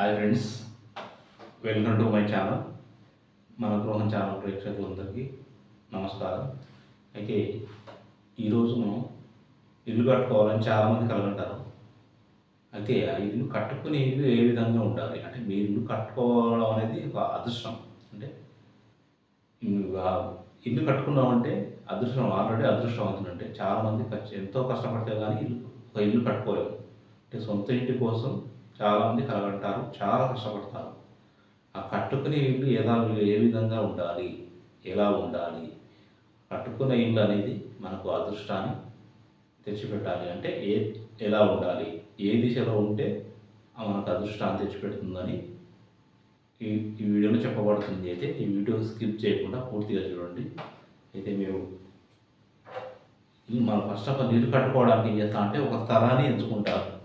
Hi friends welcome to my channel. మన గృహం channel ప్రేక్షకులందరికీ నమస్కారం. అయితే ఈరోజు మనం ఇల్లు కట్టుకోవాలని చాలామంది కలగంటారు. అయితే ఆ ఇల్లు కట్టుకునే ఇల్లు ఏ విధంగా ఉండాలి? అంటే మీ ఇల్లు కట్టుకోవడం అనేది ఒక అదృష్టం. అంటే ఇల్లు ఇల్లు కట్టుకున్నామంటే అదృష్టం ఆల్రెడీ అదృష్టం అవుతుందంటే చాలామంది ఖర్చు ఎంతో కష్టపడితే కానీ ఇల్లు ఒక ఇల్లు కట్టుకోలేము. అంటే సొంత ఇంటి కోసం చాలామంది కలగంటారు చాలా కష్టపడతారు. ఆ కట్టుకునే ఇల్లు ఎలా ఏ విధంగా ఉండాలి? ఎలా ఉండాలి? కట్టుకునే ఇల్లు అనేది మనకు అదృష్టాన్ని తెచ్చిపెట్టాలి. అంటే ఏ ఎలా ఉండాలి? ఏ దిశలో ఉంటే మనకు అదృష్టాన్ని తెచ్చిపెడుతుందని ఈ ఈ వీడియోలో చెప్పబడుతుంది. అయితే ఈ వీడియో స్కిప్ చేయకుండా పూర్తిగా చూడండి. అయితే మేము మనం ఫస్ట్ ఆఫ్ ఆల్ ఇల్లు కట్టుకోవడానికి ఏం చేస్తాం అంటే ఒక స్థలాన్ని ఎంచుకుంటారు.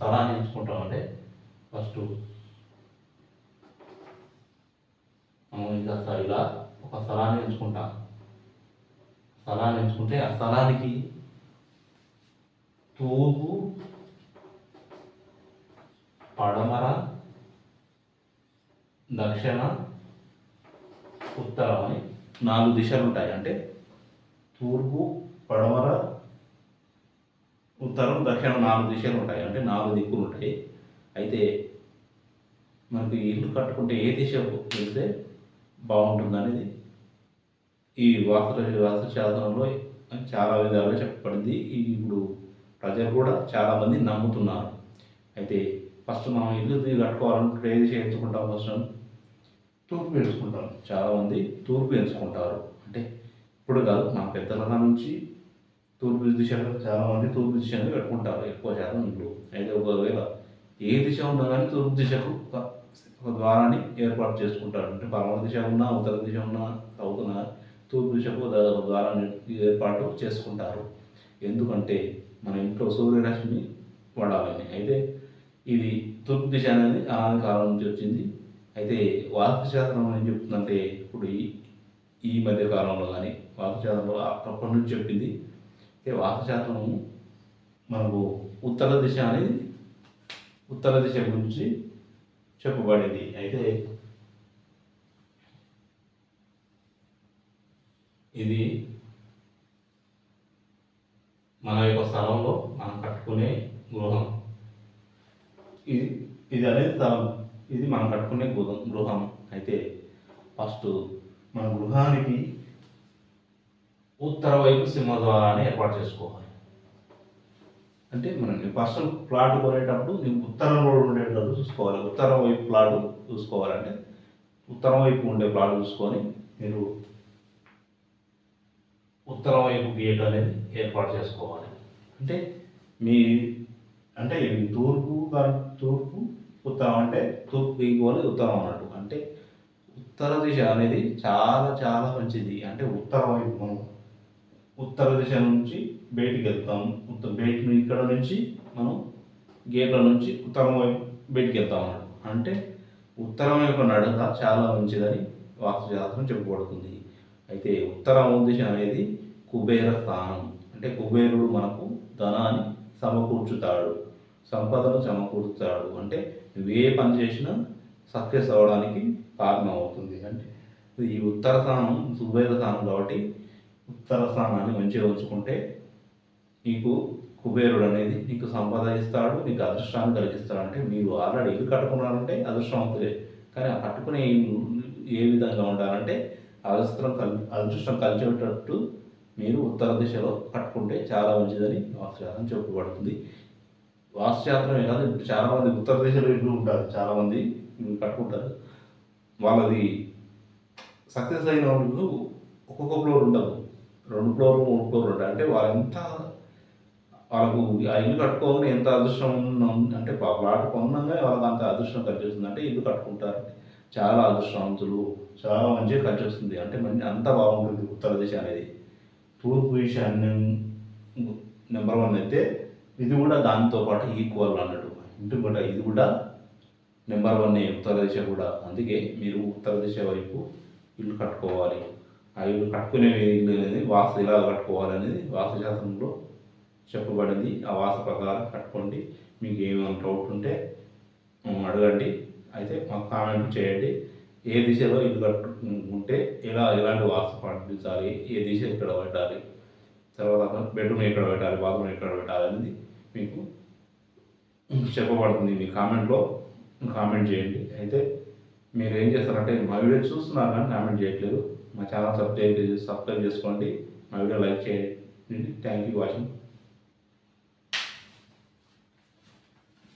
స్థలాన్ని ఎంచుకుంటాం అంటే ఫస్ట్ మనం ఇంకా ఇలా ఒక స్థలాన్ని ఎంచుకుంటాం. స్థలాన్ని ఎంచుకుంటే ఆ స్థలానికి తూర్పు పడమర దక్షిణ ఉత్తరం అని నాలుగు దిశలు ఉంటాయి. అంటే తూర్పు పడమర ఉత్తరం దక్షిణం నాలుగు దిశలు ఉంటాయి. అంటే నాలుగు దిక్కులు ఉంటాయి. అయితే మనకి ఇల్లు కట్టుకుంటే ఏ దిశ వెళ్తే బాగుంటుంది అనేది ఈ వాస్తు వాస్తు శాస్త్రంలో చాలా విధాలుగా చెప్పబడింది. ఇప్పుడు ప్రజలు కూడా చాలామంది నమ్ముతున్నారు. అయితే ఫస్ట్ మనం ఇల్లు కట్టుకోవాలంటే ఏ దిశ ఎంచుకుంటాం ఫస్ట్ తూర్పు ఎంచుకుంటాం చాలామంది తూర్పు ఎంచుకుంటారు అంటే ఇప్పుడు కాదు మా పెద్దల నుంచి తూర్పు దిశలో చాలామంది తూర్పు దిశను పెట్టుకుంటారు ఎక్కువ శాతం ఇల్లు అయితే ఒకవేళ ఏ దిశ ఉన్నా కానీ తూర్పు దిశకు ఒక ఒక ద్వారాన్ని ఏర్పాటు చేసుకుంటారు. అంటే పడమర దిశ ఉన్నా ఉత్తర దిశ ఉన్నా సౌత్ తూర్పు దిశకు ఒక ద్వారాన్ని ఏర్పాటు చేసుకుంటారు. ఎందుకంటే మన ఇంట్లో సూర్యరశ్మి పడాలని అయితే ఇది తూర్పు దిశ అనేది అనాది కాలం నుంచి వచ్చింది. అయితే వాస్తుశాస్త్రం ఏం చెప్తుందంటే ఇప్పుడు ఈ ఈ మధ్య కాలంలో కానీ వాస్తుశాస్త్రంలో అప్పటి నుంచి చెప్పింది అయితే మనకు ఉత్తర దిశ అనేది ఉత్తర దిశ గురించి చెప్పబడింది. అయితే ఇది మన యొక్క స్థలంలో మనం కట్టుకునే గృహం. ఇది ఇది అనేది స్థలం. ఇది మనం కట్టుకునే గృహం. గృహం. అయితే ఫస్ట్ మన గృహానికి ఉత్తర వైపు సింహద్వారాన్ని ఏర్పాటు చేసుకోవాలి. అంటే మనం ఫస్ట్ ప్లాట్ కొనేటప్పుడు నీకు ఉత్తరంలో ఉండేటట్టు చూసుకోవాలి. ఉత్తరం వైపు ప్లాట్ చూసుకోవాలంటే ఉత్తరం వైపు ఉండే ప్లాట్ చూసుకొని మీరు ఉత్తరం వైపు గేట్ అనేది ఏర్పాటు చేసుకోవాలి. అంటే మీ అంటే తూర్పు తూర్పు ఉత్తరం అంటే తూర్పు ఈక్వల్ ఉత్తరం అన్నట్టు. అంటే ఉత్తర దిశ అనేది చాలా చాలా మంచిది. అంటే ఉత్తరం వైపు మనం ఉత్తర దిశ నుంచి బయటికి వెళ్తాం. ఉత్తర బయట ఇక్కడ నుంచి మనం గేట్ల నుంచి ఉత్తరం వైపు బయటికి వెళ్తాం అన్నాడు అంటే ఉత్తరం వైపు నడక చాలా మంచిదని వాస్తుశాస్త్రం చెప్పబడుతుంది అయితే ఉత్తరం దిశ అనేది కుబేర స్థానం. అంటే కుబేరుడు మనకు ధనాన్ని సమకూర్చుతాడు. సంపదను సమకూర్చుతాడు. అంటే నువ్వు ఏ పని చేసినా సక్సెస్ అవ్వడానికి కారణం అవుతుంది అంటే ఈ ఉత్తర స్థానం కుబేర స్థానం కాబట్టి ఉత్తర స్థానాన్ని మంచిగా ఉంచుకుంటే నీకు కుబేరుడు అనేది నీకు సంపద ఇస్తాడు నీకు అదృష్టాన్ని కలిగిస్తాడు. అంటే మీరు ఆల్రెడీ ఇల్లు కట్టుకున్నారంటే అదృష్టవంతులే. కానీ ఆ కట్టుకునే ఏ విధంగా ఉండాలంటే అదృష్టం కల్ అదృష్టం కలిసేటట్టు మీరు ఉత్తర దిశలో కట్టుకుంటే చాలా మంచిదని వాస్తుశాస్త్రం చెప్పబడుతుంది. వాస్తుశాస్త్రమే కాదు చాలామంది ఉత్తర దిశలో ఇల్లు ఉంటారు చాలామంది ఇల్లు కట్టుకుంటారు. వాళ్ళది సక్సెస్ అయిన వాళ్ళు ఒక్కొక్క ఫ్లోర్ ఉండదు రెండు ఫ్లోర్ మూడు ఫ్లోర్ ఉంటాయి. అంటే వాళ్ళంతా వాళ్ళకు ఆ ఇల్లు కట్టుకోగానే ఎంత అదృష్టం అంటే వాటి ప్లాట్ కొన్నాగా వాళ్ళకి అంత అదృష్టం కలిసి వస్తుంది అంటే ఇల్లు కట్టుకుంటారు. చాలా అదృష్టవంతులు చాలా మంచిగా కలిసి వస్తుంది అంటే మంచి అంత బాగుంటుంది ఉత్తర దిశ అనేది. తూర్పు విషయాన్ని నెంబర్ వన్ అయితే ఇది కూడా దాంతో పాటు ఈక్వల్ అన్నట్టు. ఇంటి కూడా ఇది కూడా నెంబర్ వన్ ఉత్తర దిశ కూడా. అందుకే మీరు ఉత్తర దిశ వైపు ఇల్లు కట్టుకోవాలి. అవి ఇల్లు కట్టుకునే ఇల్లు అనేది వాస్తు ఇలా కట్టుకోవాలనేది వాసుశాస్త్రంలో చెప్పబడింది. ఆ వాస ప్రకారం కట్టుకోండి. మీకు ఏమైనా డౌట్ ఉంటే అడగండి. అయితే మాకు కామెంట్ చేయండి. ఏ దిశలో ఇల్లు కట్టుకుంటే ఎలా ఎలాంటి వాస్తు పాటించాలి? ఏ దిశ ఎక్కడ పెట్టాలి? తర్వాత బెడ్రూమ్ ఎక్కడ పెట్టాలి? బాత్రూమ్ ఎక్కడ పెట్టాలి అనేది మీకు చెప్పబడుతుంది. మీ కామెంట్లో కామెంట్ చేయండి. అయితే మీరు ఏం చేస్తారంటే మా వీడియో చూస్తున్నారు కానీ కామెంట్ చేయట్లేదు. మా ఛానల్ సబ్స్క్రైబ్ సబ్స్క్రైబ్ చేసుకోండి. మా వీడియో లైక్ చేయండి. Thank you watching